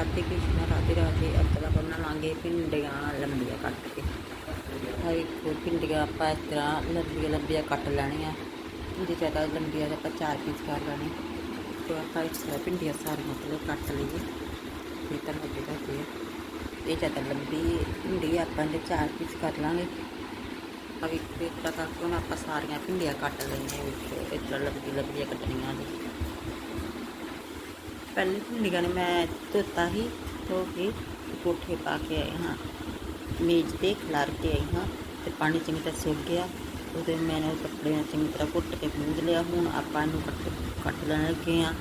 ਰਾਧੇ ਕ੍ਰਿਸ਼ਨ ਰਾਧੇ ਰਾਧੇ ਅੱਜ ਬਣਾ ਬਣਾਵਾਂਗੇ ਭਿੰਡੀਆਂ ਲੰਬੀਆਂ ਕੱਟ ਕੇ। ਆ ਇੱਕ ਭਿੰਡੀਆਂ ਆਪਾਂ ਇਸ ਤਰ੍ਹਾਂ ਲੰਬੀਆਂ ਲੰਬੀਆਂ ਕੱਟ ਲੈਣੀਆਂ। ਜੇ ਜ਼ਿਆਦਾ ਲੰਬੀਆਂ ਤਾਂ ਆਪਾਂ ਚਾਰ ਪੀਸ ਕਰ ਲੈਣੇ। ਤੇ ਆਪਾਂ ਇਸ ਤਰ੍ਹਾਂ ਭਿੰਡੀਆਂ ਸਾਰੀਆਂ ਮਤਲਬ ਕੱਟ ਲਈਏ। ਤੇ ਤਾਂ ਅੱਗੇ ਦੱਸਦੇ ਆ। ਇਹ ਜ਼ਿਆਦਾ ਲੰਬੀ ਭਿੰਡੀ ਆਪਾਂ ਦੇ ਚਾਰ ਪੀਸ ਕਰ ਲਾਂਗੇ। ਆ ਵੀ ਇਸ ਤਰ੍ਹਾਂ ਕਰਕੇ ਹੁਣ ਆਪਾਂ ਸਾਰੀਆਂ ਭਿੰਡੀਆਂ ਕੱਟ ਲਈਆਂ ਵਿੱਚ। ਇਸ ਤਰ੍ਹਾਂ ਲੰਬੀ ਲੰਬੀਆਂ ਕੱਟਣੀਆਂ ਨੇ। ਪਹਿਲੇ ਭਿੰਡੀਆਂ ਨੇ ਮੈਂ ਧੋਤਾ ਹੀ ਧੋ ਕੇ ਕੋਠੇ ਪਾ ਕੇ ਆਏ ਹਾਂ। ਮੇਜ਼ ਤੇ ਖਿਲਾਰ ਕੇ ਆਈ ਹਾਂ ਤੇ ਪਾਣੀ ਚੰਗੀ ਤਰ੍ਹਾਂ ਸੁੱਕ ਗਿਆ। ਉਹਦੇ ਮੈਂ ਕੱਪੜੇ ਨਾਲ ਚੰਗੀ ਤਰ੍ਹਾਂ ਕੁੱਟ ਕੇ ਪੂੰਝ ਲਿਆ। ਹੁਣ ਆਪਾਂ ਇਹਨੂੰ ਕੱਟ ਕੱਟ ਲੈਣ ਲੱਗੇ ਹਾਂ।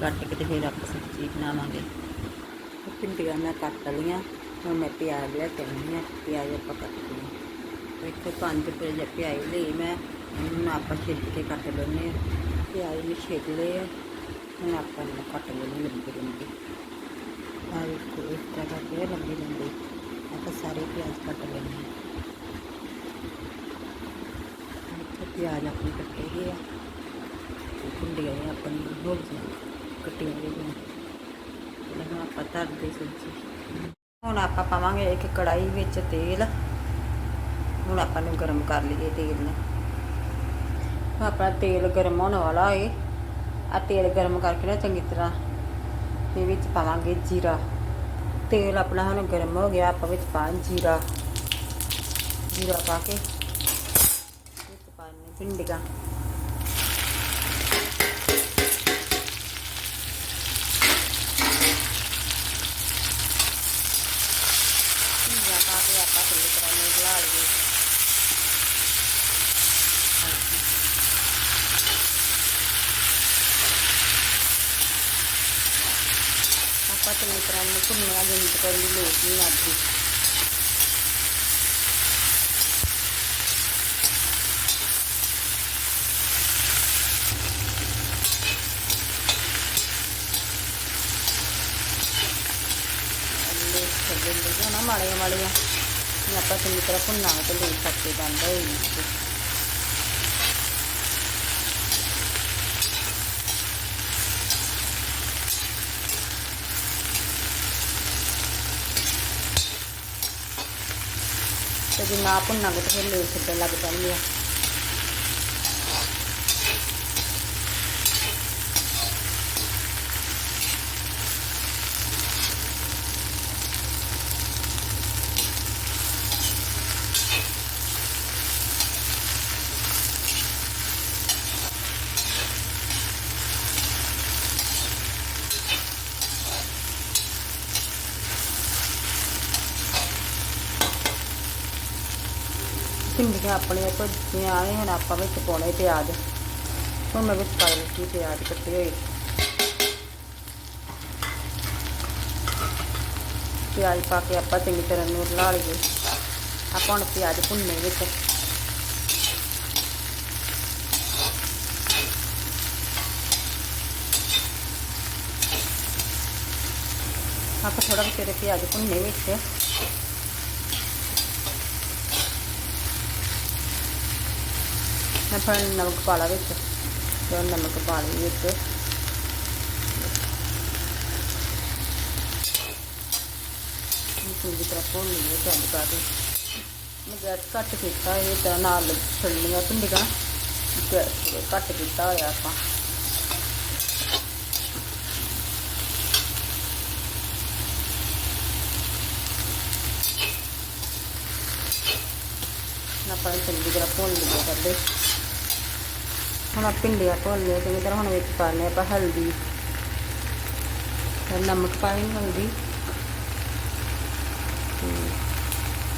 ਕੱਟ ਕੇ ਤੇ ਫਿਰ ਆਪਾਂ ਸਬਜ਼ੀ ਬਣਾਵਾਂਗੇ। ਭਿੰਡੀਆਂ ਮੈਂ ਕੱਟ ਲਈਆਂ। ਹੁਣ ਮੈਂ ਪਿਆਜ਼ ਲੈ ਕੇ ਆਈ ਹਾਂ। ਪਿਆਜ਼ ਆਪਾਂ ਕੱਟਦੇ ਹਾਂ ਇੱਥੇ ਪੰਜ ਪਿਆਜ਼ ਪਿਆਜ਼ ਲਈ ਮੈਂ। ਹੁਣ ਆਪਾਂ ਛਿੱਲ ਕੇ ਕੱਟ ਲੈਂਦੇ ਹਾਂ। ਪਿਆਜ਼ ਨੂੰ ਛਿੱਲ ਲਏ ਆ ਹੁਣ ਆਪਾਂ ਨੂੰ ਕੱਟ ਲੈਣੀ ਲੰਬੀ ਲੰਬੀ। ਆ ਵੇਖੋ, ਇਸ ਤਰ੍ਹਾਂ ਕਰਕੇ ਲੰਬੀ ਲੰਬੀ। ਆਪਾਂ ਸਾਰੇ ਪਿਆਜ਼ ਕੱਟ ਲੈਣੇ ਆ ਇੱਥੇ ਪਿਆਜ਼ ਆਪਣੇ ਕੱਟੇ ਗਏ ਆ। ਤੇ ਭਿੰਡੀਆਂ ਵੀ ਆਪਣੀ ਹੋ ਗਈਆਂ ਆਪਾਂ ਧਰਦੇ ਸਬਜ਼ੀ। ਹੁਣ ਆਪਾਂ ਪਾਵਾਂਗੇ ਇੱਕ ਕੜਾਈ ਵਿੱਚ ਤੇਲ। ਹੁਣ ਆਪਾਂ ਨੂੰ ਗਰਮ ਕਰ ਲਈਏ ਤੇਲ ਨੂੰ। ਆਪਣਾ ਤੇਲ ਗਰਮ ਹੋਣ ਵਾਲਾ ਏ। ਆ ਤੇਲ ਗਰਮ ਕਰਕੇ ਨਾ ਚੰਗੀ ਤਰ੍ਹਾਂ ਇਹ ਵਿੱਚ ਪਾਵਾਂਗੇ ਜੀਰਾ। ਤੇਲ ਆਪਣਾ ਹੁਣ ਗਰਮ ਹੋ ਗਿਆ, ਆਪਾਂ ਵਿੱਚ ਪਾ ਜੀਰਾ। ਜੀਰਾ ਪਾ ਕੇ ਵਿੱਚ ਪਾਣੇ ਭਿੰਡੀਆਂ। ਭਿੰਡੀਆਂ ਪਾ ਕੇ ਆਪਾਂ ਚੰਗੀ ਤਰ੍ਹਾਂ ਨੂੰ ਲਈਏ। ਆਪਾਂ ਚੰਗੀ ਤਰ੍ਹਾਂ ਨੂੰ ਭੁੰਨਿਆ ਜਿੰਨੀ ਕਰਨ ਦੀ ਲੋੜ ਨਹੀਂ ਆਦੀ ਅੱਲੇ ਛੱਡੇ ਦੇ ਨਾ ਮਾੜੀਆਂ ਮਾੜੀਆਂ ਇਹ ਆਪਾਂ ਚੰਗੀ ਤਰ੍ਹਾਂ ਭੁੰਨਾਂਗੇ ਤੇ ਜਿੰਨਾ ਸਕਦੇ ਜਾਂਦਾ ਹੋਈ ਤੇ ਫਿਰ ਲੇਟ ਛੱਡਣ ਲੱਗ ਪੈਣਗੇ। ਭਿੰਡੀਆਂ ਆਪਣੀਆਂ ਭੁੱਜੀਆਂ ਆਏ ਹੁਣ ਆਪਾਂ ਵਿੱਚ ਪਾਉਣੇ ਪਿਆਜ਼। ਹੁਣ ਮੈਂ ਵਿੱਚ ਪਾ ਦਿੱਤੀ ਪਿਆਜ਼ ਕੱਟੇ ਹੋਏ। ਪਿਆਜ਼ ਪਾ ਕੇ ਆਪਾਂ ਚੰਗੀ ਤਰ੍ਹਾਂ ਨੂੰ ਲਾ ਲਈਏ। ਆਪਾਂ ਹੁਣ ਪਿਆਜ਼ ਭੁੰਨੇ ਵਿੱਚ। ਆਪਾਂ ਥੋੜਾ ਬਚੇਰੇ ਪਿਆਜ਼ ਭੁੰਨੇ ਵਿੱਚ। ਮੈਂ ਫਿਰ ਨਮਕ ਪਾ ਲਾ ਵਿੱਚ ਤੇ ਨਮਕ ਪਾ ਲਈ ਵਿੱਚ ਚੰਗੀ ਤਰ੍ਹਾਂ ਭੁੰਨ ਲਈਏ ਚੱਲ ਪਾ ਕੇ ਮੈਂ ਗੈਸ ਘੱਟ ਕੀਤਾ ਇਹ ਤਾਂ ਨਾਲ ਛੱਲੀਆਂ ਹੁਣ ਗੈਸ ਘੱਟ ਆਪਾਂ ਆ ਭਿੰਡੀਆਂ ਭੁੰਨ ਲਿਆ ਚੰਗੀ ਤਰ੍ਹਾਂ ਹੁਣ ਵਿੱਚ ਪਾ ਪਾਣੇ ਆਪਾਂ ਹਲਦੀ। ਫਿਰ ਨਮਕ ਪਾਣੀ ਹਲਦੀ। ਤੇ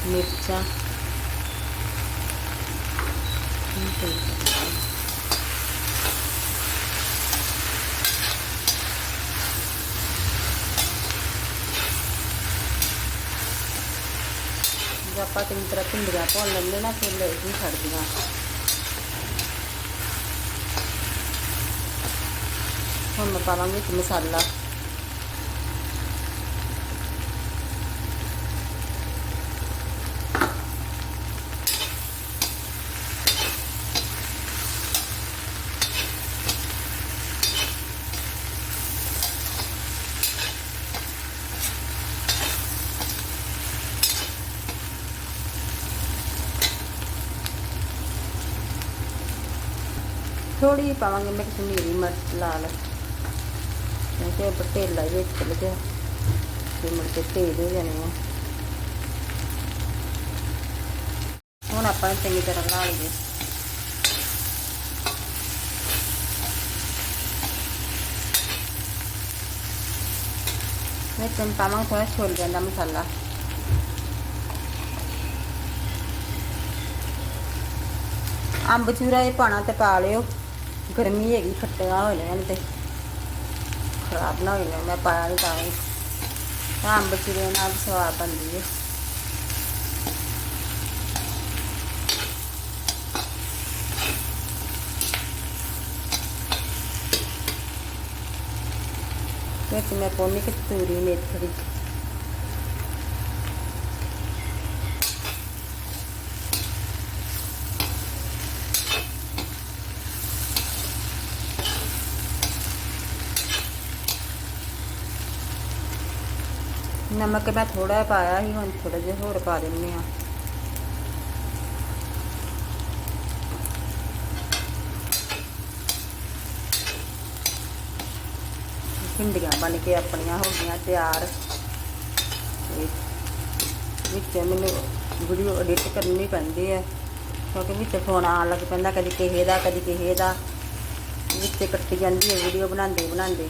ਮਿਰਚਾਂ। ਜੇ ਆਪਾਂ ਚੰਗੀ ਤਰ੍ਹਾਂ ਭਿੰਡੀਆਂ ਭੁੰਨ ਲੈਂਦੇ ਨਾ, ਫਿਰ ਲੈ ਹੀ ਛੱਡਦੀਆਂ ਹੁਣ ਮੈਂ ਪਾਵਾਂਗੇ ਵਿੱਚ ਮਸਾਲਾ थोड़ी पावे मिर्च नीरी मिर्च लाल ਲਾਲ ਕਿਉਂਕਿ ਉਹ ਪਟੇਲਾ ਹੀ ਵਿੱਚ ਚਲ ਗਿਆ। ਤੇ ਮੁੜ ਕੇ ਤੇਜ਼ ਹੋ ਜਾਣੇ ਆ। ਹੁਣ ਆਪਾਂ ਚੰਗੀ ਤਰ੍ਹਾਂ ਬਣਾ ਲਈਏ। ਮੈਂ ਚੰਨ ਪਾਵਾਂਗੇ ਥੋੜਾ ਛੋਲਿਆਂ ਜਾਂਦਾ ਮਸਾਲਾ। ਅੰਬ ਚੂਰਾ ਇਹ ਪਾਣਾ ਤੇ ਪਾ ਲਿਓ। ਗਰਮੀ ਹੈਗੀ, ਖੱਟੀਆਂ ਹੋ ਜਾਣ ਤੇ। ਖਰਾਬ ਨਾ ਹੋ ਮੈਂ ਪਾਇਆ ਤਾਂ ਤਾਂ ਅੰਬ ਚੂਰੇ ਨਾਲ ਸਵਾਦ ਬਣਦੀ ਹੈ ਵਿੱਚ ਮੈਂ ਪਾਉਣੀ ਕਤੂਰੀ ਮੇਥੀ। ਨਮਕ ਮੈਂ ਥੋੜਾ ਪਾਇਆ ਸੀ, ਹੁਣ ਥੋੜਾ ਜਿਹਾ ਹੋਰ ਪਾ ਦਿੰਨੇ ਆ ਭਿੰਡੀਆਂ ਬਣ ਕੇ ਆਪਣੀਆਂ ਹੋ ਗਈਆਂ ਤਿਆਰ। ਵਿੱਚ ਮੈਨੂੰ ਵੀਡੀਓ ਐਡਿਟ ਕਰਨੀ ਪੈਂਦੀ ਹੈ, ਕਿਉਂਕਿ ਵਿੱਚ ਫੋਨ ਆਉਣ ਲੱਗ ਪੈਂਦਾ, ਕਦੀ ਕਿਸੇ ਦਾ, ਕਦੀ ਕਿਸੇ ਦਾ। ਵਿੱਚ ਕੱਟੀ ਜਾਂਦੀ ਹੈ, ਵੀਡੀਓ ਬਣਾਉਂਦੇ ਬਣਾਉਂਦੇ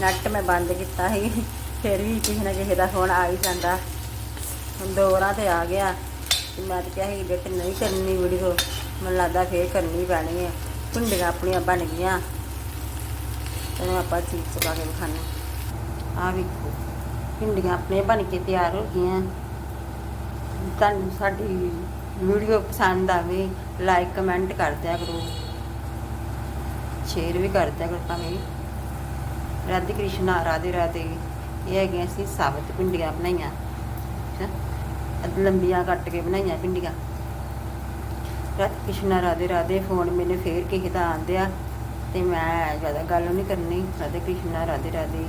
ਨੈਟ ਮੈਂ ਬੰਦ ਕੀਤਾ ਸੀ। ਫਿਰ ਵੀ ਕਿਸੇ ਨਾ ਕਿਸੇ ਦਾ ਫੋਨ ਆ ਹੀ ਜਾਂਦਾ। ਹੁਣ ਦੋ ਤੇ ਆ ਗਿਆ। ਮੈਂ ਤਾਂ ਕਿਹਾ ਸੀ ਐਡਿਟ ਨਹੀਂ ਕਰਨੀ ਵੀਡੀਓ ਮੈਨੂੰ ਲੱਗਦਾ ਫੇਰ ਕਰਨੀ ਪੈਣੀ ਹੈ ਭਿੰਡੀਆਂ ਆਪਣੀਆਂ ਬਣ ਗਈਆਂ। ਤੈਨੂੰ ਆਪਾਂ ਚੀਜ਼ ਚਲਾ ਕੇ ਵਿਖਾਣੇ ਆ ਵੇਖੋ। ਭਿੰਡੀਆਂ ਆਪਣੀਆਂ ਬਣ ਕੇ ਤਿਆਰ ਹੋ ਗਈਆਂ। ਤੁਹਾਨੂੰ ਸਾਡੀ ਵੀਡੀਓ ਪਸੰਦ ਆਵੇ ਲਾਈਕ ਕਮੈਂਟ ਕਰ ਦਿਆ ਕਰੋ। ਸ਼ੇਅਰ ਵੀ ਕਰ ਦਿਆ ਕਰੋ ਭਾਵੇਂ। ਰਾਧੇ ਕ੍ਰਿਸ਼ਨ, ਰਾਧੇ ਰਾਧੇ। ਇਹ ਹੈਗੀਆਂ ਸੀ ਸਾਬਤ ਭਿੰਡੀਆਂ ਬਣਾਈਆਂ ਲੰਬੀਆਂ ਕੱਟ ਕੇ ਬਣਾਈਆਂ ਭਿੰਡੀਆਂ। ਰਾਧੇ ਕ੍ਰਿਸ਼ਨਾ ਰਾਧੇ ਰਾਧੇ ਫੋਨ ਮੈਨੂੰ ਫੇਰ ਕਿਸੇ ਦਾ ਆਂਦਿਆ ਤੇ ਮੈਂ ਜ਼ਿਆਦਾ ਗੱਲ ਨਹੀਂ ਕਰਨੀ, ਰਾਧੇ ਕ੍ਰਿਸ਼ਨਾ ਰਾਧੇ ਰਾਧੇ।